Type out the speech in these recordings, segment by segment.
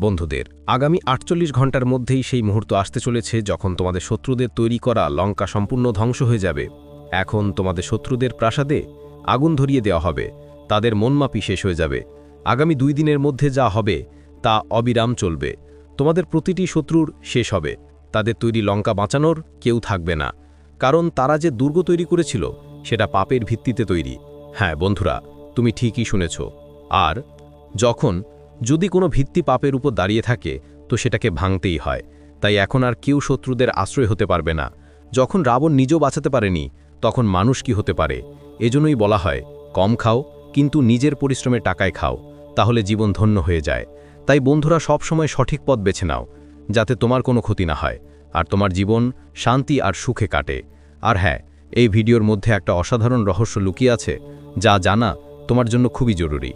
বন্ধুদের, আগামী আটচল্লিশ ঘণ্টার মধ্যেই সেই মুহূর্ত আসতে চলেছে যখন তোমাদের শত্রুদের তৈরি করা লঙ্কা সম্পূর্ণ ধ্বংস হয়ে যাবে। এখন তোমাদের শত্রুদের প্রাসাদে আগুন ধরিয়ে দেওয়া হবে। তাদের মনমাপি শেষ হয়ে যাবে। আগামী দুই দিনের মধ্যে যা হবে তা অবিরাম চলবে। তোমাদের প্রতিটি শত্রুর শেষ হবে। তাদের তৈরি লঙ্কা বাঁচানোর কেউ থাকবে না। কারণ তারা যে দুর্গ তৈরি করেছিল, সেটা পাপের ভিত্তিতে তৈরি। হ্যাঁ বন্ধুরা, তুমি ঠিকই শুনেছ। আর যখন যদি কোনো ভিত্তি পাপের উপর দাঁড়িয়ে থাকে, তো সেটাকে ভাঙতেই হয়। তাই এখন আর কেউ শত্রুদের আশ্রয় হতে পারবে না। যখন রাবণ নিজেও বাঁচাতে পারেনি, তখন মানুষ কি হতে পারে? এজন্যই বলা হয়, কম খাও, কিন্তু নিজের পরিশ্রমে টাকায় খাও, তাহলে জীবন ধন্য হয়ে যায়। তাই বন্ধুরা সব সময় সঠিক পথ বেছে নাও, যাতে তোমার কোনো ক্ষতি না হয়, আর তোমার জীবন শান্তি আর সুখে কাটে। আর হ্যাঁ এই ভিডিওর মধ্যে একটা অসাধারণ রহস্য লুকিয়ে আছে, যা জানা তোমার জন্য খুবই জরুরি।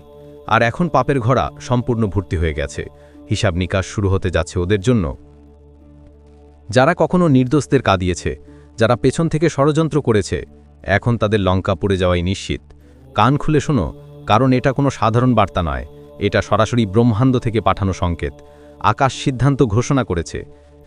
আর এখন পাপের ঘোড়া সম্পূর্ণ ভর্তি হয়ে গেছে। হিসাব নিকাশ শুরু হতে যাচ্ছে ওদের জন্য। যারা কখনো নির্দোষদের কাঁদিয়েছে, যারা পেছন থেকে ষড়যন্ত্র করেছে, এখন তাদের লঙ্কা পড়ে যাওয়াই নিশ্চিত। কান খুলে শোনো, কারণ এটা কোনো সাধারণ বার্তা নয়, এটা সরাসরি ব্রহ্মাণ্ড থেকে পাঠানো সংকেত। আকাশ সিদ্ধান্ত ঘোষণা করেছে,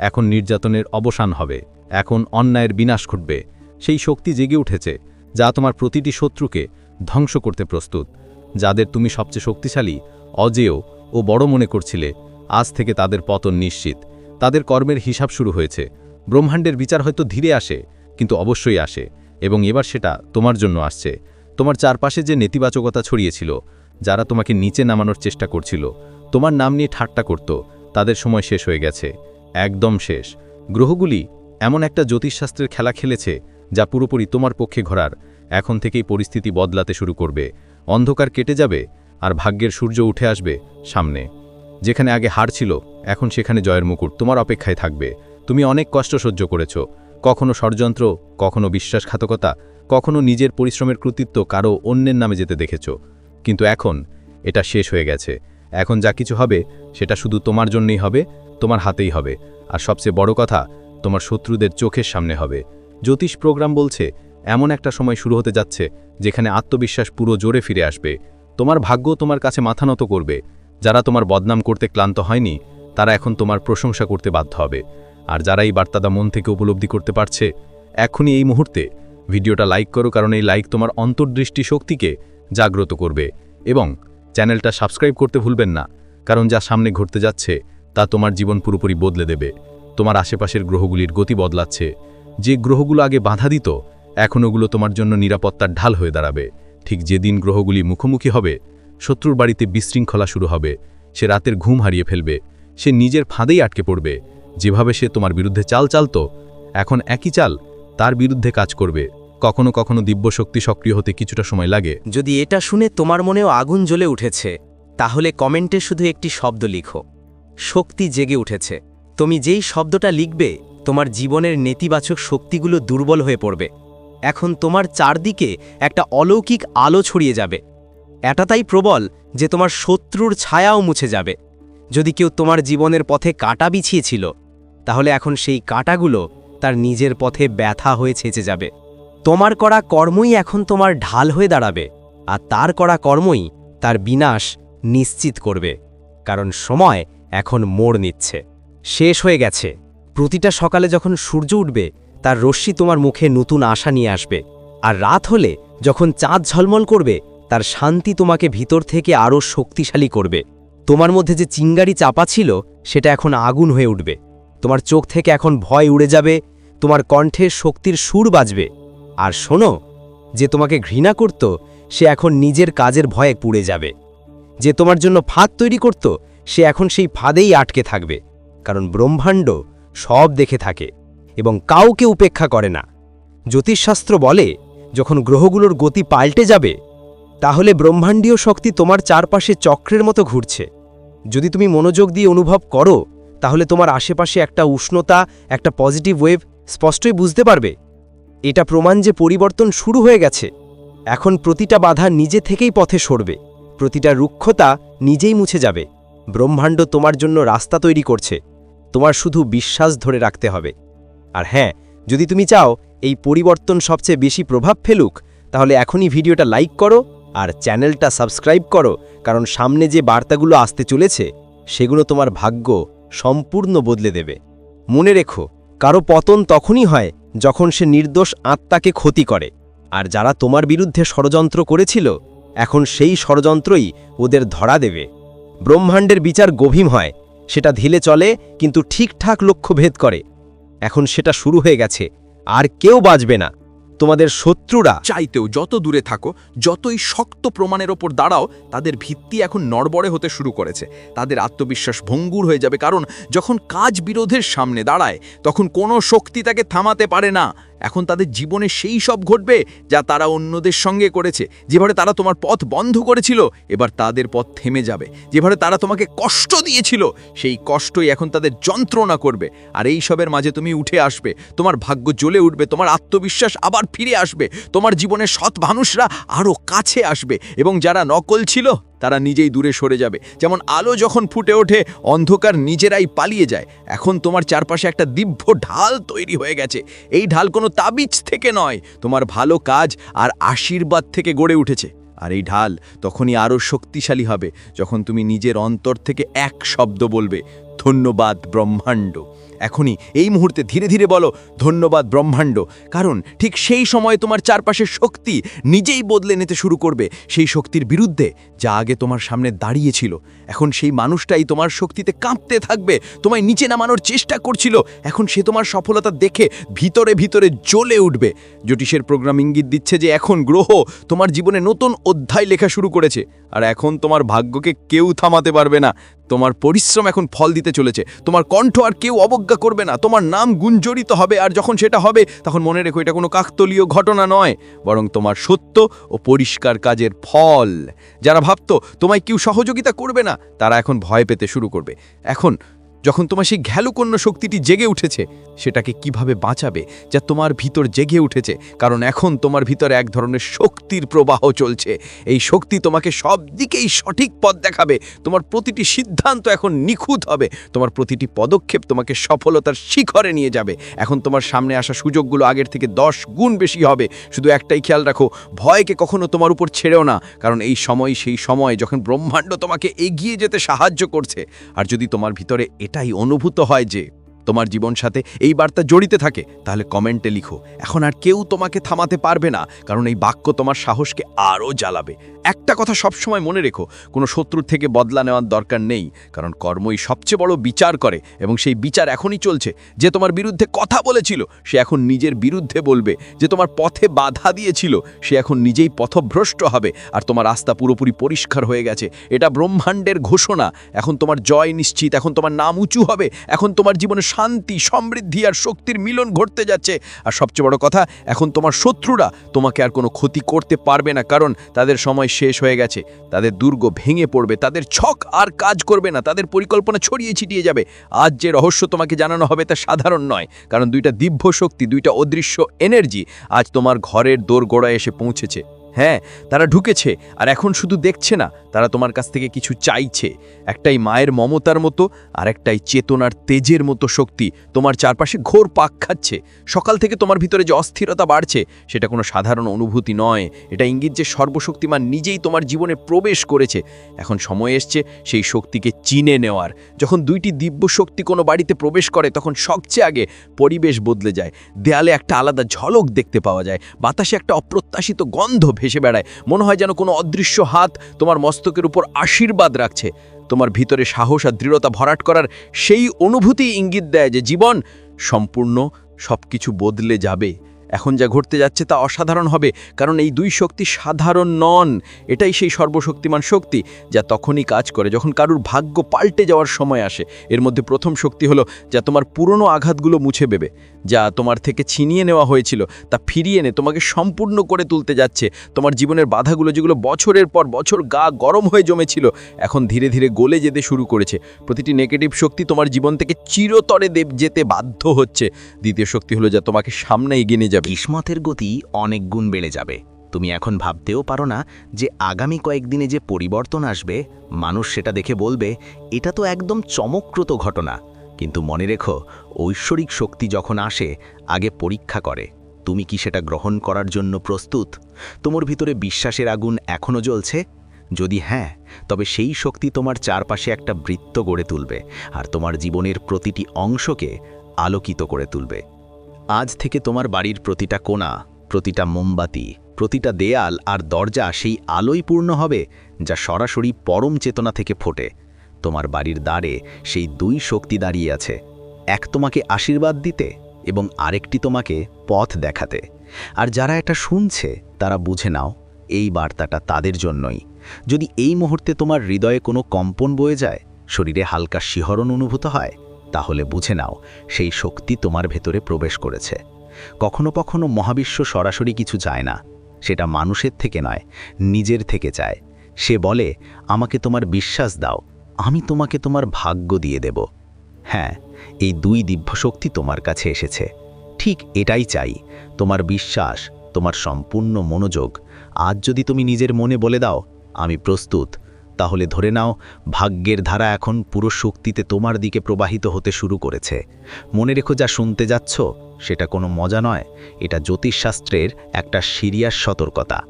এখন নির্যাতনের অবসান হবে, এখন অন্যায়ের বিনাশ ঘটবে। সেই শক্তি জেগে উঠেছে, যা তোমার প্রতিটি শত্রুকে ধ্বংস করতে প্রস্তুত। যাদের তুমি সবচেয়ে শক্তিশালী, অজেয় ও বড় মনে করছিলে, আজ থেকে তাদের পতন নিশ্চিত। তাদের কর্মের হিসাব শুরু হয়েছে। ব্রহ্মাণ্ডের বিচার হয়তো ধীরে আসে, কিন্তু অবশ্যই আসে, এবং এবার সেটা তোমার জন্য আসছে। তোমার চারপাশে যে নেতিবাচকতা ছড়িয়েছিল, যারা তোমাকে নিচে নামানোর চেষ্টা করছিল, তোমার নাম নিয়ে ঠাট্টা করত, তাদের সময় শেষ হয়ে গেছে। একদম শেষ। গ্রহগুলি এমন একটা জ্যোতিষশাস্ত্রের খেলা খেলেছে, যা পুরোপুরি তোমার পক্ষে ঘোরার, এখন থেকেই পরিস্থিতি বদলাতে শুরু করবে। অন্ধকার কেটে যাবে আর ভাগ্যের সূর্য উঠে আসবে সামনে। যেখানে আগে হার ছিল, এখন সেখানে জয়ের মুকুট। তোমার অপেক্ষায় থাকবে। তুমি অনেক কষ্ট সহ্য করেছ। কখনো ষড়যন্ত্র, কখনো বিশ্বাসঘাতকতা, কখনো নিজের পরিশ্রমের কৃতিত্ব কারও অন্যের নামে যেতে দেখেছ। কিন্তু এখন এটা শেষ হয়ে গেছে। এখন যা কিছু হবে, সেটা শুধু তোমার জন্যই হবে, তোমার হাতেই হবে। আর সবচেয়ে বড় কথা, তোমার শত্রুদের চোখের সামনে হবে। জ্যোতিষ প্রোগ্রাম বলছে এমন একটা সময় শুরু হতে যাচ্ছে, যেখানে আত্মবিশ্বাস পুরো জোরে ফিরে আসবে। তোমার ভাগ্য তোমার কাছে মাথা নত করবে। যারা তোমার বদনাম করতে ক্লান্ত হয়নি, তারা এখন তোমার প্রশংসা করতে বাধ্য হবে। আর যারা এই বার্তাদা মন থেকে উপলব্ধি করতে পারছে, এখনই এই মুহূর্তে ভিডিওটা লাইক করো, কারণ এই লাইক তোমার অন্তর্দৃষ্টি শক্তিকে জাগ্রত করবে। এবং চ্যানেলটা সাবস্ক্রাইব করতে ভুলবেন না, কারণ যা সামনে ঘটতে যাচ্ছে, তা তোমার জীবন পুরোপুরি বদলে দেবে। তোমার আশেপাশের গ্রহগুলির গতি বদলাচ্ছে। যে গ্রহগুলো আগে বাধা দিত এখন ওগুলো তোমার জন্য নিরাপত্তার ঢাল হয়ে দাঁড়াবে। ঠিক যেদিন গ্রহগুলি মুখোমুখি হবে, শত্রুর বাড়িতে বিশৃঙ্খলা শুরু হবে। সে রাতের ঘুম হারিয়ে ফেলবে। সে নিজের ফাঁদেই আটকে পড়বে। যেভাবে সে তোমার বিরুদ্ধে চাল চালতো, এখন একই চাল তার বিরুদ্ধে কাজ করবে। কখনো কখনো দিব্যশক্তি সক্রিয় হতে কিছুটা সময় লাগে। যদি এটা শুনে তোমার মনেও আগুন জ্বলে উঠেছে, তাহলে কমেন্টে শুধু একটি শব্দ লিখো। শক্তি জেগে উঠেছে। তুমি যেই শব্দটা লিখবে, তোমার জীবনের নেতিবাচক শক্তিগুলো দুর্বল হয়ে পড়বে। এখন তোমার চারদিকে একটা অলৌকিক আলো ছড়িয়ে যাবে। এটা তাই প্রবল যে তোমার শত্রুর ছায়াও মুছে যাবে। যদি কেউ তোমার জীবনের পথে কাটা বিছিয়েছিল, তাহলে এখন সেই কাটাগুলো তার নিজের পথে ব্যথা হয়ে ছেঁচে যাবে। তোমার করা কর্মই এখন তোমার ঢাল হয়ে দাঁড়াবে, আর তার করা কর্মই তার বিনাশ নিশ্চিত করবে, কারণ সময় এখন মোড় নিচ্ছে। শেষ হয়ে গেছে। প্রতিটা সকালে যখন সূর্য উঠবে তার রশ্মি তোমার মুখে নতুন আশা নিয়ে আসবে। আর রাত হলে যখন চাঁদ ঝলমল করবে, তার শান্তি তোমাকে ভিতর থেকে আরও শক্তিশালী করবে। তোমার মধ্যে যে চিঙ্গারি চাপা ছিল, সেটা এখন আগুন হয়ে উঠবে। তোমার চোখ থেকে এখন ভয় উড়ে যাবে, তোমার কণ্ঠে শক্তির সুর বাজবে। আর শোনো, যে তোমাকে ঘৃণা করত, সে এখন নিজের কাজের ভয়ে পুড়ে যাবে। যে তোমার জন্য ফাঁদ তৈরি করত, সে এখন সেই ফাঁদেই আটকে থাকবে। কারণ ব্রহ্মাণ্ড সব দেখে থাকে। এবং কাউকে উপেক্ষা করে না। জ্যোতিষশাস্ত্র বলে, যখন গ্রহগুলোর গতি পাল্টে যাবে, তাহলে ব্রহ্মাণ্ডীয় শক্তি তোমার চারপাশে চক্রের মতো ঘুরছে। যদি তুমি মনোযোগ দিয়ে অনুভব করো, তাহলে তোমার আশেপাশে একটা উষ্ণতা, একটা পজিটিভ ওয়েভ স্পষ্টই বুঝতে পারবে। এটা প্রমাণ যে পরিবর্তন শুরু হয়ে গেছে। এখন প্রতিটা বাধা নিজে থেকেই পথে সরবে। প্রতিটা রুক্ষতা নিজেই মুছে যাবে। ব্রহ্মাণ্ড তোমার জন্য রাস্তা তৈরি করছে। তোমার শুধু বিশ্বাস ধরে রাখতে হবে। আর হ্যাঁ যদি তুমি চাও এই পরিবর্তন সবচেয়ে বেশি প্রভাব ফেলুক, তাহলে এখনই ভিডিওটা লাইক করো আর চ্যানেলটা সাবস্ক্রাইব করো, কারণ সামনে যে বার্তাগুলো আসতে চলেছে, সেগুলো তোমার ভাগ্য সম্পূর্ণ বদলে দেবে। মনে রেখো, কারও পতন তখনই হয় যখন সে নির্দোষ আত্মাকে ক্ষতি করে। আর যারা তোমার বিরুদ্ধে ষড়যন্ত্র করেছিল, এখন সেই ষড়যন্ত্রই ওদের ধরা দেবে। ব্রহ্মাণ্ডের বিচার গভীর হয়, সেটা ধীলে চলে, কিন্তু ঠিকঠাক লক্ষ্য ভেদ করে। এখন সেটা শুরু হয়ে গেছে। আর কেউ বাঁচবে না। তোমাদের শত্রুরা চাইতেও যত দূরে থাকো, যতই শক্ত প্রমাণের ওপর দাঁড়াও, তাদের ভিত্তি এখন নড়বড়ে হতে শুরু করেছে। তাদের আত্মবিশ্বাস ভঙ্গুর হয়ে যাবে, কারণ যখন কাজ বিরোধের সামনে দাঁড়ায়, তখন কোনো শক্তি তাকে থামাতে পারে না। এখন তাদের জীবনে সেই সব ঘটবে যা তারা অন্যদের সঙ্গে করেছে। যেভাবে তারা তোমার পথ বন্ধ করেছিল, এবার তাদের পথ থেমে যাবে। যেভাবে তারা তোমাকে কষ্ট দিয়েছিল, সেই কষ্টই এখন তাদের যন্ত্রণা করবে। আর এই সবের মাঝে তুমি উঠে আসবে। তোমার ভাগ্য জ্বলে উঠবে, তোমার আত্মবিশ্বাস আবার ফিরে আসবে। তোমার জীবনের সৎ মানুষরা আরও কাছে আসবে এবং যারা নকল ছিল তারা নিজেই দূরে সরে যাবে। যেমন আলো যখন ফুটে ওঠে, অন্ধকার নিজেরাই পালিয়ে যায়। এখন তোমার চারপাশে একটা দিব্য ঢাল তৈরি হয়ে গেছে। এই ঢাল কোনো তাবিজ থেকে নয়, তোমার ভালো কাজ আর আশীর্বাদ থেকে গড়ে উঠেছে। আর এই ঢাল তখনই আরও শক্তিশালী হবে, যখন তুমি নিজের অন্তর থেকে এক শব্দ বলবে, ধন্যবাদ ব্রহ্মাণ্ড। এখনই এই মুহূর্তে ধীরে ধীরে বলো, ধন্যবাদ ব্রহ্মাণ্ড। কারণ ঠিক সেই সময় তোমার চারপাশের শক্তি নিজেই বদলে নিতে শুরু করবে। সেই শক্তির বিরুদ্ধে যা আগে তোমার সামনে দাঁড়িয়েছিল, এখন সেই মানুষটাই তোমার শক্তিতে কাঁপতে থাকবে, তোমায় নিচে নামানোর চেষ্টা করছিল। এখন সে তোমার সফলতা দেখে ভিতরে ভিতরে জ্বলে উঠবে। জ্যোতিষের প্রোগ্রাম ইঙ্গিত দিচ্ছে যে এখন গ্রহ তোমার জীবনে নতুন অধ্যায় লেখা শুরু করেছে। আর এখন তোমার ভাগ্যকে কেউ থামাতে পারবে না। তোমার পরিশ্রম এখন ফল দিতে চলেছে। তোমার কণ্ঠ আর কেউ অবজ্ঞা করবে না, তোমার নাম গুঞ্জরিত হবে আর যখন সেটা হবে, তখন মনে রেখো এটা কোনো কাকতলীয় ঘটনা নয়, বরং তোমার সত্য ও পরিষ্কার কাজের ফল। যারা ভাবত, তোমায় কেউ সহযোগিতা করবে না, তারা এখন ভয় পেতে শুরু করবে। এখন যখন তোমার সেই ঘ্যালুকন্য শক্তিটি জেগে উঠেছে, সেটাকে কীভাবে বাঁচাবে যা তোমার ভিতর জেগে উঠেছে? কারণ এখন তোমার ভিতরে এক ধরনের শক্তির প্রবাহ চলছে। এই শক্তি তোমাকে সব দিকেই সঠিক পথ দেখাবে। তোমার প্রতিটি সিদ্ধান্ত এখন নিখুঁত হবে। তোমার প্রতিটি পদক্ষেপ তোমাকে সফলতার শিখরে নিয়ে যাবে। এখন তোমার সামনে আসা সুযোগগুলো আগের থেকে দশ গুণ বেশি হবে। শুধু একটাই খেয়াল রাখো, ভয়কে কখনো তোমার উপর ছেড়েও না। কারণ এই সময় সেই সময় যখন ব্রহ্মাণ্ড তোমাকে এগিয়ে যেতে সাহায্য করছে। আর যদি তোমার ভিতরে এটাই অনুভূত হয় যে তোমার জীবন সাথে এই বার্তা জড়িতে থাকে, তাহলে কমেন্টে লিখো। এখন আর কেউ তোমাকে থামাতে পারবে না, কারণ এই বাক্য তোমার সাহসকে আরও জ্বালাবে। একটা কথা সবসময় মনে রেখো, কোনো শত্রুর থেকে বদলা নেওয়ার দরকার নেই, কারণ কর্মই সবচেয়ে বড় বিচার করে, এবং সেই বিচার এখনই চলছে। যে তোমার বিরুদ্ধে কথা বলেছিল, সে এখন নিজের বিরুদ্ধে বলবে। যে তোমার পথে বাধা দিয়েছিল, সে এখন নিজেই পথভ্রষ্ট হবে, আর তোমার আস্থা পুরোপুরি পরিষ্কার হয়ে গেছে। এটা ব্রহ্মাণ্ডের ঘোষণা। এখন তোমার জয় নিশ্চিত, এখন তোমার নাম উঁচু হবে, এখন তোমার জীবনে শান্তি, সমৃদ্ধি আর শক্তির মিলন ঘটতে যাচ্ছে। আর সবচেয়ে বড় কথা, এখন তোমার শত্রুরা তোমাকে আর কোনো ক্ষতি করতে পারবে না, কারণ তাদের সময় শেষ হয়ে গেছে। তাদের দুর্গ ভেঙে পড়বে, তাদের ছক আর কাজ করবে না, তাদের পরিকল্পনা ছড়িয়ে ছিটিয়ে যাবে। আজ যে রহস্য তোমাকে জানানো হবে তা সাধারণ নয়, কারণ দুইটা দিব্য শক্তি, দুইটা অদৃশ্য এনার্জি আজ তোমার ঘরের দোরগোড়ায় এসে পৌঁছেছে। হ্যাঁ তারা ঢুকেছে, আর এখন শুধু দেখছে না, তারা তোমার কাছ থেকে কিছু চাইছে। একটাই মায়ের মমতার মতো আর একটাই চেতনার তেজের মতো শক্তি। তোমার চারপাশে ঘোর পাক খাচ্ছে। সকাল থেকে তোমার ভিতরে যে অস্থিরতা বাড়ছে, সেটা কোনো সাধারণ অনুভূতি নয়। এটা ইঙ্গিত যে সর্বশক্তিমান নিজেই তোমার জীবনে প্রবেশ করেছে। এখন সময় এসছে সেই শক্তিকে চিনে নেওয়ার। যখন দুইটি দিব্য শক্তি কোনো বাড়িতে প্রবেশ করে, তখন সবচেয়ে আগে পরিবেশ বদলে যায়। দেয়ালে একটা আলাদা ঝলক দেখতে পাওয়া যায়। বাতাসে একটা অপ্রত্যাশিত গন্ধ ভেসে বেড়ায়। মনে হয় যেন কোনো অদৃশ্য হাত তোমার মস্তকের উপর আশীর্বাদ রাখছে। তোমার ভিতরে সাহস আর দৃঢ়তা ভরাট করার সেই অনুভূতি ইঙ্গিত দেয় যে জীবন সম্পূর্ণ সব কিছু বদলে যাবে। এখন যা ঘটতে যাচ্ছে তা অসাধারণ হবে, কারণ এই দুই শক্তি সাধারণ নন। এটাই সেই সর্বশক্তিমান শক্তি যা তখনই কাজ করে যখন কারুর ভাগ্য পাল্টে যাওয়ার সময় আসে। এর মধ্যে প্রথম শক্তি হলো যা তোমার পুরনো আঘাতগুলো মুছে দেবে। যা তোমার থেকে ছিনিয়ে নেওয়া হয়েছিল, তা ফিরিয়ে এনে তোমাকে সম্পূর্ণ করে তুলতে যাচ্ছে। তোমার জীবনের বাধাগুলো যেগুলো বছরের পর বছর গা গরম হয়ে জমেছিল, এখন ধীরে ধীরে গলে যেতে শুরু করেছে। প্রতিটি নেগেটিভ শক্তি তোমার জীবন থেকে চিরতরে দেব, যেতে বাধ্য হচ্ছে। দ্বিতীয় শক্তি হলো যা তোমাকে সামনে এগিয়ে নিয়ে যাবে। কিসমতের গতি অনেক গুণ বেড়ে যাবে। তুমি এখন ভাবতেও পারো না যে আগামী কয়েকদিনে যে পরিবর্তন আসবে, মানুষ সেটা দেখে বলবে, এটা তো একদম চমকপ্রত ঘটনা। কিন্তু মনে রেখো, ঐশ্বরিক শক্তি যখন আসে, আগে পরীক্ষা করে। তুমি কি সেটা গ্রহণ করার জন্য প্রস্তুত? তোমার ভিতরে বিশ্বাসের আগুন এখনও জ্বলছে? যদি হ্যাঁ তবে সেই শক্তি তোমার চারপাশে একটা বৃত্ত গড়ে তুলবে আর তোমার জীবনের প্রতিটি অংশকে আলোকিত করে তুলবে। আজ থেকে তোমার বাড়ির প্রতিটা কোণা, প্রতিটা মোমবাতি, প্রতিটা দেয়াল আর দরজা সেই আলোই পূর্ণ হবে, যা সরাসরি পরম চেতনা থেকে ফোটে। তোমার বাড়ির দ্বারে সেই দুই শক্তি দাঁড়িয়ে আছে, এক তোমাকে আশীর্বাদ দিতে এবং আরেকটি তোমাকে পথ দেখাতে। আর যারা এটা শুনছে, তারা বুঝে নাও, এই বার্তাটা তাদের জন্যই। যদি এই মুহূর্তে তোমার হৃদয়ে কোনো কম্পন বয়ে যায়, শরীরে হালকা শিহরণ অনুভূত হয়, তাহলে বুঝে নাও, সেই শক্তি তোমার ভেতরে প্রবেশ করেছে। কখনো কখনো মহাবিশ্ব সরাসরি কিছু চায় না, সেটা মানুষের থেকে নয়, নিজের থেকে চায়। সে বলে, আমাকে তোমার বিশ্বাস দাও আমি তোমাকে তোমার ভাগ্য দিয়ে দেব। হ্যাঁ এই দুই দিব্যশক্তি তোমার কাছে এসেছে। ঠিক এটাই চাই। তোমার বিশ্বাস, তোমার সম্পূর্ণ মনোযোগ। আজ যদি তুমি নিজের মনে বলে দাও, আমি প্রস্তুত। তাহলে ধরে নাও, ভাগ্যের ধারা এখন পুরো শক্তিতে তোমার দিকে প্রবাহিত হতে শুরু করেছে। মনে রেখো যা শুনতে যাচ্ছ, সেটা কোনো মজা নয়। এটা জ্যোতিষশাস্ত্রের একটা সিরিয়াস সতর্কতা।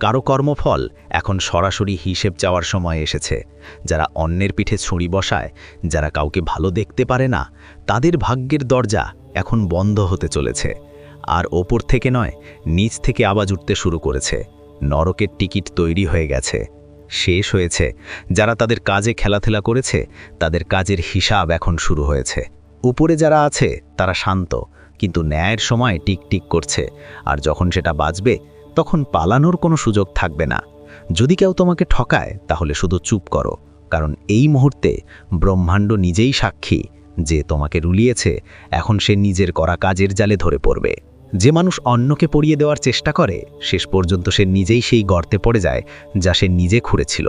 কারও কর্মফল এখন সরাসরি হিসেব চাওয়ার সময় এসেছে। যারা অন্যের পিঠে ছুরি বসায়, যারা কাউকে ভালো দেখতে পারে না, তাদের ভাগ্যের দরজা এখন বন্ধ হতে চলেছে। আর ওপর থেকে নয়, নিচ থেকে আওয়াজ উঠতে শুরু করেছে। নরকের টিকিট তৈরি হয়ে গেছে। শেষ হয়েছে। যারা তাদের কাজে খেলাধুলা করেছে, তাদের কাজের হিসাব এখন শুরু হয়েছে। উপরে যারা আছে, তারা শান্ত, কিন্তু ন্যায়ের সময় টিকটিক করছে। আর যখন সেটা বাজবে তখন পালানোর কোনো সুযোগ থাকবে না। যদি কেউ তোমাকে ঠকায়, তাহলে শুধু চুপ করো, কারণ এই মুহূর্তে ব্রহ্মাণ্ড নিজেই সাক্ষী যে তোমাকে রুলিয়েছে, এখন সে নিজের করা কাজের জালে ধরে পড়বে। যে মানুষ অন্যকে পড়িয়ে দেওয়ার চেষ্টা করে, শেষ পর্যন্ত সে নিজেই সেই গর্তে পড়ে যায়, যা সে নিজে খুঁড়েছিল।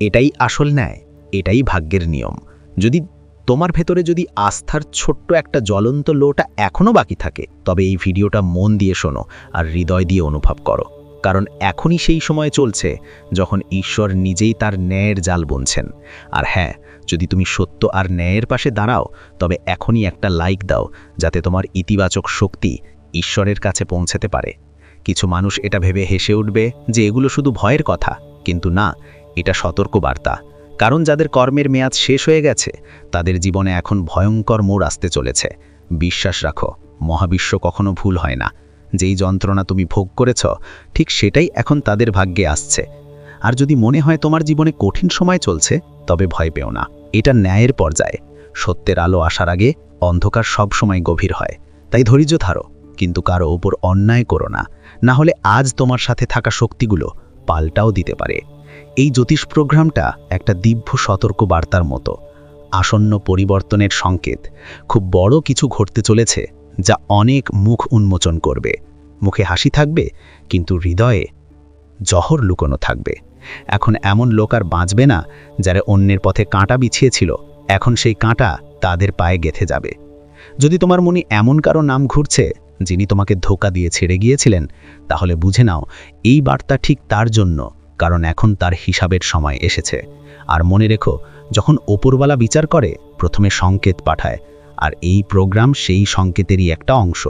এটাই আসল ন্যায়, এটাই ভাগ্যের নিয়ম। যদি তোমার ভেতরে যদি আস্থার ছোট্ট একটা জ্বলন্ত লোটা এখনও বাকি থাকে, তবে এই ভিডিওটা মন দিয়ে শোনো আর হৃদয় দিয়ে অনুভব করো। কারণ এখনই সেই সময় চলছে যখন ঈশ্বর নিজেই তার ন্যায়ের জাল বুনছেন। আর হ্যাঁ যদি তুমি সত্য আর ন্যায়ের পাশে দাঁড়াও, তবে এখনই একটা লাইক দাও, যাতে তোমার ইতিবাচক শক্তি ঈশ্বরের কাছে পৌঁছাতে পারে। কিছু মানুষ এটা ভেবে হেসে উঠবে যে এগুলো শুধু ভয়ের কথা, কিন্তু না, এটা সতর্ক বার্তা কারণ যাদের কর্মের মেয়াদ শেষ হয়ে গেছে, তাদের জীবনে এখন ভয়ঙ্কর মোড় আসতে চলেছে। বিশ্বাস রাখো, মহাবিশ্ব কখনো ভুল হয় না। যেই যন্ত্রণা তুমি ভোগ করেছ, ঠিক সেটাই এখন তাদের ভাগ্যে আসছে। আর যদি মনে হয় তোমার জীবনে কঠিন সময় চলছে, তবে ভয় পেও না। এটা ন্যায়ের পর্যায়ে। সত্যের আলো আসার আগে অন্ধকার সব সময় গভীর হয়। তাই ধৈর্য ধারো, কিন্তু কারও ওপর অন্যায় করো না। না হলে আজ তোমার সাথে থাকা শক্তিগুলো পাল্টাও দিতে পারে। এই জ্যোতিষ প্রোগ্রামটা একটা দিব্য সতর্ক বার্তার মতো। আসন্ন পরিবর্তনের সংকেত খুব বড় কিছু ঘটতে চলেছে যা অনেক মুখ উন্মোচন করবে। মুখে হাসি থাকবে, কিন্তু হৃদয়ে জহর লুকোনো থাকবে। এখন এমন লোক আর বাঁচবে না যারা অন্যের পথে কাঁটা বিছিয়েছিল। এখন সেই কাঁটা তাদের পায়ে গেথে যাবে। যদি তোমার মনে এমন কারও নাম ঘুরছে যিনি তোমাকে ধোকা দিয়ে ছেড়ে গিয়েছিলেন, তাহলে বুঝে নাও, এই বার্তা ঠিক তার জন্য। কারণ এখন তার হিসাবের সময় এসেছে। আর মনে রেখো, যখন ওপরওয়ালা বিচার করে, প্রথমে সংকেত পাঠায়, আর এই প্রোগ্রাম সেই সংকেতেরই একটা অংশ।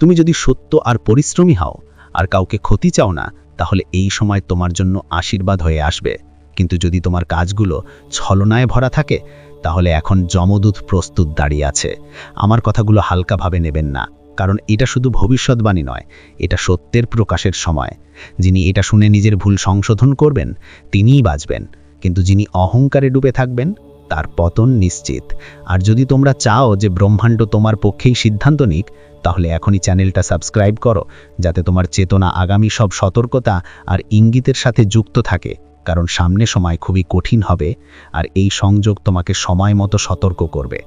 তুমি যদি সত্য আর পরিশ্রমী হও, আর কাউকে ক্ষতি চাও না, তাহলে এই সময় তোমার জন্য আশীর্বাদ হয়ে আসবে। কিন্তু যদি তোমার কাজগুলো ছলনায় ভরা থাকে, তাহলে এখন যমদূত প্রস্তুত দাঁড়িয়ে আছে। আমার কথাগুলো হালকাভাবে নেবেন না। কারণ এটা শুধু ভবিষ্যৎবাণী নয়, এটা সত্যের প্রকাশের সময়। যিনি এটা শুনে নিজের ভুল সংশোধন করবেন, তিনিই বাঁচবেন। কিন্তু যিনি অহংকারে ডুবে থাকবেন, তার পতন নিশ্চিত। আর যদি তোমরা চাও যে ব্রহ্মাণ্ড তোমার পক্ষেই সিদ্ধান্ত নিক, তাহলে এখনই চ্যানেলটা সাবস্ক্রাইব করো, যাতে তোমার চেতনা আগামী সব সতর্কতা আর ইঙ্গিতের সাথে যুক্ত থাকে, কারণ সামনে সময় খুবই কঠিন হবে, আর এই সংযোগ তোমাকে সময় মতো সতর্ক করবে।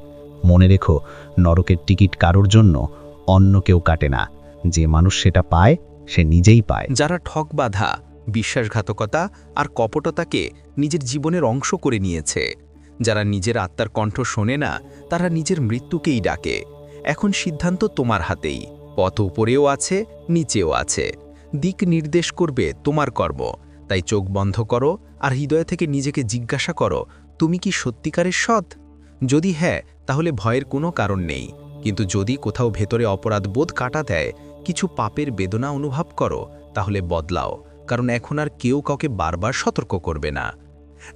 মনে রেখো, নরকের টিকিট কারোর জন্য অন্য কেউ কাটে না। যে মানুষ সেটা পায়, সে নিজেই পায়। যারা ঠক বাধা, বিশ্বাসঘাতকতা আর কপটতাকে নিজের জীবনের অংশ করে নিয়েছে, যারা নিজের আত্মার কণ্ঠ শোনে না, তারা নিজের মৃত্যুকেই ডাকে। এখন সিদ্ধান্ত তোমার হাতেই, পথ উপরেও আছে, নিচেও আছে। দিক নির্দেশ করবে তোমার কর্ম, তাই চোখ বন্ধ করো আর হৃদয় থেকে নিজেকে জিজ্ঞাসা করো, তুমি কি সত্যিকারের সৎ? যদি হ্যাঁ তাহলে ভয়ের কোনো কারণ নেই। কিন্তু যদি কোথাও ভেতরে অপরাধ বোধ কাটা দেয়, কিছু পাপের বেদনা অনুভব করো, তাহলে বদলাও, কারণ এখন আর কেউ কাউকে বারবার সতর্ক করবে না।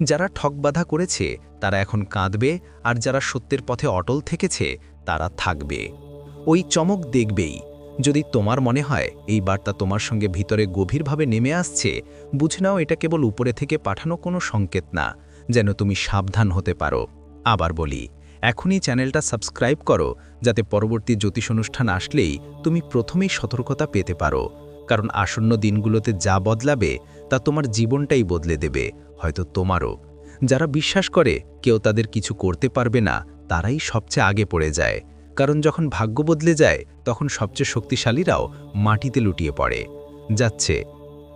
যারা ঠকবাধা করেছে, তারা এখন কাঁদবে, আর যারা সত্যের পথে অটল থেকেছে, তারা থাকবে। ওই চমক দেখবেই। যদি তোমার মনে হয়, এই বার্তা তোমার সঙ্গে ভিতরে গভীরভাবে নেমে আসছে, বুঝে নাও এটা কেবল উপরে থেকে পাঠানো কোনো সংকেত না, যেন তুমি সাবধান হতে পারো। আবার বলি এখনই চ্যানেলটা সাবস্ক্রাইব করো, যাতে পরবর্তী জ্যোতিষ অনুষ্ঠান আসলেই তুমি প্রথমেই সতর্কতা পেতে পারো। কারণ আসন্ন দিনগুলোতে যা বদলাবে, তা তোমার জীবনটাই বদলে দেবে, হয়তো তোমারও। যারা বিশ্বাস করে, কেউ তাদের কিছু করতে পারবে না, তারাই সবচেয়ে আগে পড়ে যায়। কারণ যখন ভাগ্য বদলে যায়, তখন সবচেয়ে শক্তিশালীরাও মাটিতে লুটিয়ে পড়ে। যাচ্ছে।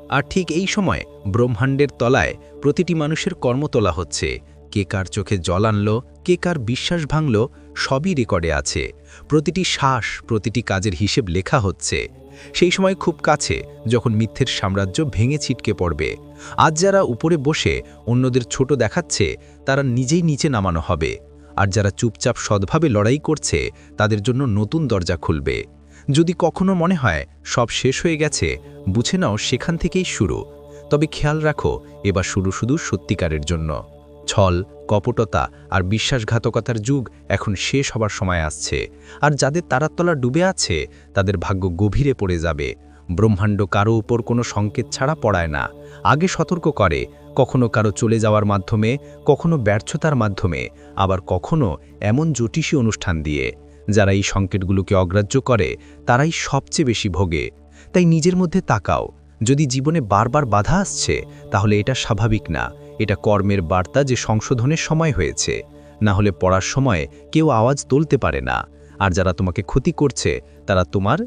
আর ঠিক এই সময় ব্রহ্মাণ্ডের তলায় প্রতিটি মানুষের কর্ম তোলা হচ্ছে। কে কার চোখে জল আনল, কে কার বিশ্বাস ভাঙল, সবই রেকর্ডে আছে। প্রতিটি শ্বাস, প্রতিটি কাজের হিসেব লেখা হচ্ছে। সেই সময় খুব কাছে, যখন মিথ্যের সাম্রাজ্য ভেঙে ছিটকে পড়বে। আজ যারা উপরে বসে, অন্যদের ছোট দেখাচ্ছে, তারা নিজেই নিচে নামানো হবে। আর যারা চুপচাপ সৎভাবে লড়াই করছে, তাদের জন্য নতুন দরজা খুলবে। যদি কখনো মনে হয়, সব শেষ হয়ে গেছে, বুঝে নাও সেখান থেকেই শুরু। তবে খেয়াল রাখো, এবার শুরু শুধু সত্যিকারের জন্য। ছল, কপটতা আর বিশ্বাসঘাতকতার যুগ এখন শেষ হবার সময় আসছে। আর যাদের তারাতলা ডুবে আছে, তাদের ভাগ্য গভীরে পড়ে যাবে। ব্রহ্মাণ্ড কারও উপর কোনো সংকেত ছাড়া পড়ায় না। আগে সতর্ক করে, কখনো কারও চলে যাওয়ার মাধ্যমে, কখনো ব্যর্থতার মাধ্যমে, আবার কখনো এমন জ্যোতিষী অনুষ্ঠান দিয়ে। যারা এই সংকেতগুলোকে অগ্রাহ্য করে, তারাই সবচেয়ে বেশি ভোগে। তাই নিজের মধ্যে তাকাও। যদি জীবনে বারবার বাধা আসছে, তাহলে এটা স্বাভাবিক না। এটা কর্মের বার্তা যে সংশোধনের সময় হয়েছে। না হলে পড়ার সময় কেউ আওয়াজ তুলতে পারে না। আর যারা তোমাকে ক্ষতি করছে, তারা তোমার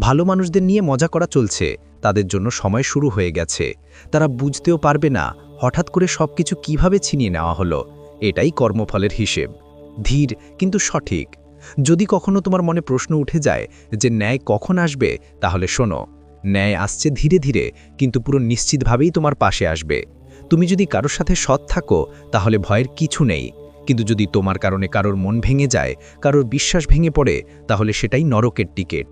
ভালো মানুষদের নিয়ে মজা করা চলছে। তাদের জন্য সময় শুরু হয়ে গেছে। তারা বুঝতেও পারবে না হঠাৎ করে সবকিছু কীভাবে ছিনিয়ে নেওয়া হলো। এটাই কর্মফলের হিসেব। ধীর কিন্তু সঠিক। যদি কখনো তোমার মনে প্রশ্ন উঠে যায় যে ন্যায় কখন আসবে, তাহলে শোনো। ন্যায় আসছে ধীরে ধীরে, কিন্তু পুরো নিশ্চিতভাবেই তোমার পাশে আসবে। তুমি যদি কারোর সাথে সৎ থাকো, তাহলে ভয়ের কিছু নেই। কিন্তু যদি তোমার কারণে কারোর মন ভেঙে যায়, কারোর বিশ্বাস ভেঙে পড়ে, তাহলে সেটাই নরকের টিকিট।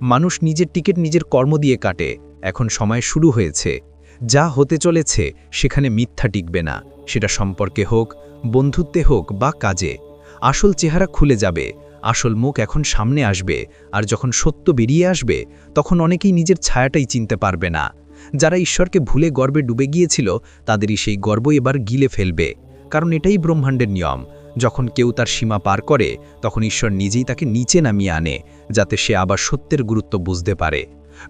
মানুষ নিজের টিকিট নিজের কর্ম দিয়ে কাটে। এখন সময় শুরু হয়েছে। যা হতে চলেছে, সেখানে মিথ্যা টিকবে না। সেটা সম্পর্কে হোক, বন্ধুত্বে হোক বা কাজে। আসল চেহারা খুলে যাবে। আসল মুখ এখন সামনে আসবে। আর যখন সত্য বেরিয়ে আসবে, তখন অনেকেই নিজের ছায়াটাই চিনতে পারবে না। যারা ঈশ্বরকে ভুলে গর্বে ডুবে গিয়েছিল, তাদেরই সেই গর্ব এবার গিলে ফেলবে। কারণ এটাই ব্রহ্মাণ্ডের নিয়ম। যখন কেউ তার সীমা পার করে, তখন ঈশ্বর নিজেই তাকে নিচে নামিয়ে আনে, যাতে সে আবার সত্যের গুরুত্ব বুঝতে পারে।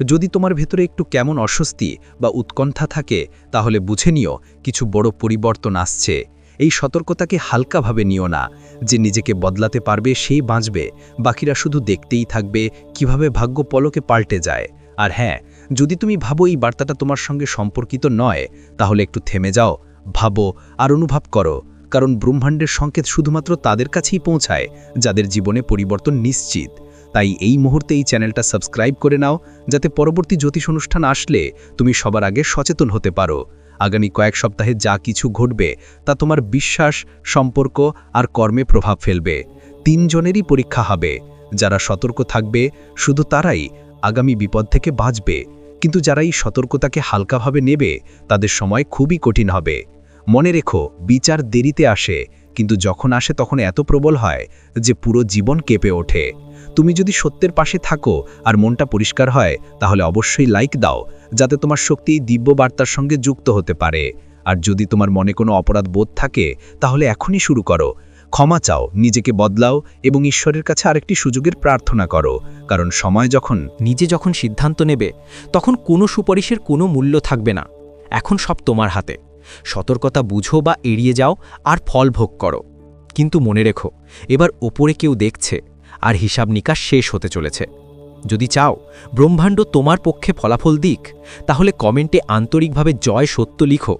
যদি তোমার ভেতরে একটু কেমন অস্বস্তি বা উৎকণ্ঠা থাকে, তাহলে বুঝে নিও, কিছু বড় পরিবর্তন আসছে। এই সতর্কতাকে হালকাভাবে নিও না। যে নিজেকে বদলাতে পারবে, সেই বাঁচবে। বাকিরা শুধু দেখতেই থাকবে, কীভাবে ভাগ্য পলকে পাল্টে যায়। আর হ্যাঁ যদি তুমি ভাবো এই বার্তাটা তোমার সঙ্গে সম্পর্কিত নয়, তাহলে একটু থেমে যাও, ভাবো আর অনুভব করো, কারণ ব্রহ্মাণ্ডের সংকেত শুধুমাত্র তাদের কাছেই পৌঁছায়, যাদের জীবনে পরিবর্তন নিশ্চিত। তাই এই মুহূর্তে এই চ্যানেলটা সাবস্ক্রাইব করে নাও, যাতে পরবর্তী জ্যোতিষ অনুষ্ঠান আসলে তুমি সবার আগে সচেতন হতে পারো। আগামী কয়েক সপ্তাহে যা কিছু ঘটবে, তা তোমার বিশ্বাস, সম্পর্ক আর কর্মে প্রভাব ফেলবে। তিনজনেরই পরীক্ষা হবে। যারা সতর্ক থাকবে, শুধু তারাই আগামী বিপদ থেকে বাঁচবে। কিন্তু যারা এই সতর্কতাকে হালকাভাবে নেবে, তাদের সময় খুবই কঠিন হবে। মনে রেখো, বিচার দেরিতে আসে, কিন্তু যখন আসে তখন এত প্রবল হয় যে পুরো জীবন কেঁপে ওঠে। তুমি যদি সত্যের পাশে থাকো আর মনটা পরিষ্কার হয়, তাহলে অবশ্যই লাইক দাও, যাতে তোমার শক্তি দিব্য বার্তার সঙ্গে যুক্ত হতে পারে। আর যদি তোমার মনে কোনো অপরাধ বোধ থাকে, তাহলে এখনই শুরু করো ক্ষমা চাও, নিজেকে বদলাও এবং ঈশ্বরের কাছে আরেকটি সুযোগের প্রার্থনা করো। কারণ সময় যখন নিজে যখন সিদ্ধান্ত নেবে, তখন কোনো সুপারিশের কোনো মূল্য থাকবে না। এখন সব তোমার হাতে। সতর্কতা বুঝো বা এড়িয়ে যাও আর ফল ভোগ করো। কিন্তু মনে রেখো, এবার ওপরে কেউ দেখছে আর হিসাব নিকাশ শেষ হতে চলেছে। যদি চাও ব্রহ্মাণ্ড তোমার পক্ষে ফলাফল দিক, তাহলে কমেন্টে আন্তরিকভাবে জয় সত্য লিখো,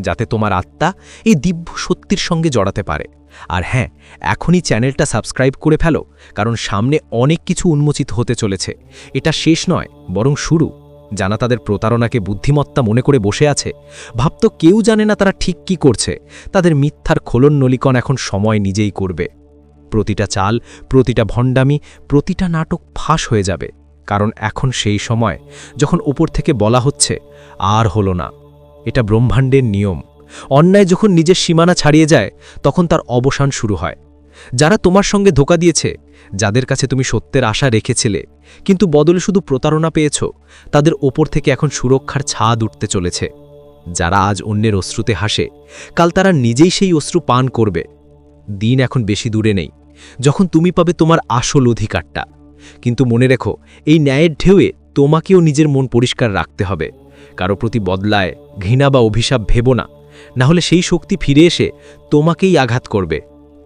যাতে তোমার আত্মা এই দিব্য সত্যির সঙ্গে জড়াতে পারে। আর হ্যাঁ এখনই চ্যানেলটা সাবস্ক্রাইব করে ফেলো, কারণ সামনে অনেক কিছু উন্মোচিত হতে চলেছে। এটা শেষ নয়, বরং শুরু। জানা তাদের প্রতারণাকে বুদ্ধিমত্তা মনে করে বসে আছে। ভাবতো কেউ জানে না তারা ঠিক কি করছে। তাদের মিথ্যার খোলন নলিকন এখন সময় নিজেই করবে। প্রতিটা চাল, প্রতিটা ভণ্ডামি, প্রতিটা নাটক ফাঁস হয়ে যাবে। কারণ এখন সেই সময়, যখন ওপর থেকে বলা হচ্ছে, আর হলো না। এটা ব্রহ্মাণ্ডের নিয়ম। অন্যায় যখন নিজের সীমানা ছাড়িয়ে যায়, তখন তার অবসান শুরু হয়। যারা তোমার সঙ্গে ধোকা দিয়েছে, যাদের কাছে তুমি সত্যের আশা রেখেছিলে, কিন্তু বদলে শুধু প্রতারণা পেয়েছ, তাদের ওপর থেকে এখন সুরক্ষার ছাদ উঠতে চলেছে। যারা আজ অন্যের অশ্রুতে হাসে, কাল তারা নিজেই সেই অশ্রু পান করবে। দিন এখন বেশি দূরে নেই, যখন তুমি পাবে তোমার আসল অধিকারটা। কিন্তু মনে রেখো, এই ন্যায়ের ঢেউয়ে তোমাকেও নিজের মন পরিষ্কার রাখতে হবে। কারও প্রতি বদলায় ঘৃণা বা অভিশাপ ভেবো না। না হলে সেই শক্তি ফিরে এসে তোমাকেই আঘাত করবে।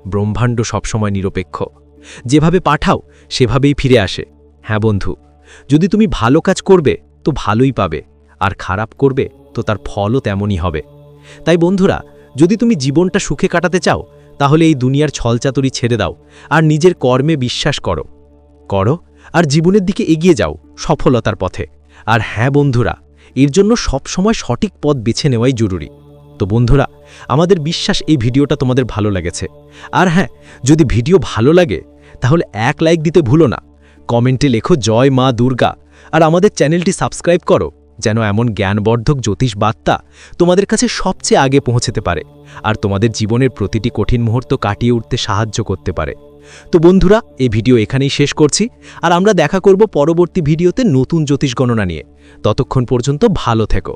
ব্রহ্মাণ্ড সবসময় নিরপেক্ষ। যেভাবে পাঠাও, সেভাবেই ফিরে আসে। হ্যাঁ বন্ধু, যদি তুমি ভালো কাজ করবে, তো ভালোই পাবে। আর খারাপ করবে, তো তার ফলও তেমনই হবে। তাই বন্ধুরা, যদি তুমি জীবনটা সুখে কাটাতে চাও, তাহলে এই দুনিয়ার ছলচাতুরি ছেড়ে দাও আর নিজের কর্মে বিশ্বাস করো। করো আর জীবনের দিকে এগিয়ে যাও সফলতার পথে। আর হ্যাঁ বন্ধুরা, এর জন্য সবসময় সঠিক পথ বেছে নেওয়াই জরুরি। তো বন্ধুরা, আমাদের বিশ্বাস এই ভিডিওটা তোমাদের ভালো লেগেছে। আর হ্যাঁ যদি ভিডিও ভালো লাগে, তাহলে এক লাইক দিতে ভুলো না। কমেন্টে লেখো, জয় মা দুর্গা। আর আমাদের চ্যানেলটি সাবস্ক্রাইব করো, যেন এমন জ্ঞানবর্ধক জ্যোতিষ বার্তা তোমাদের কাছে সবচেয়ে আগে পৌঁছতে পারে, আর তোমাদের জীবনের প্রতিটি কঠিন মুহূর্ত কাটিয়ে উঠতে সাহায্য করতে পারে। তো বন্ধুরা, এই ভিডিও এখানেই শেষ করছি, আর আমরা দেখা করব পরবর্তী ভিডিওতে নতুন জ্যোতিষ গণনা নিয়ে। ততক্ষণ পর্যন্ত ভালো থেকো।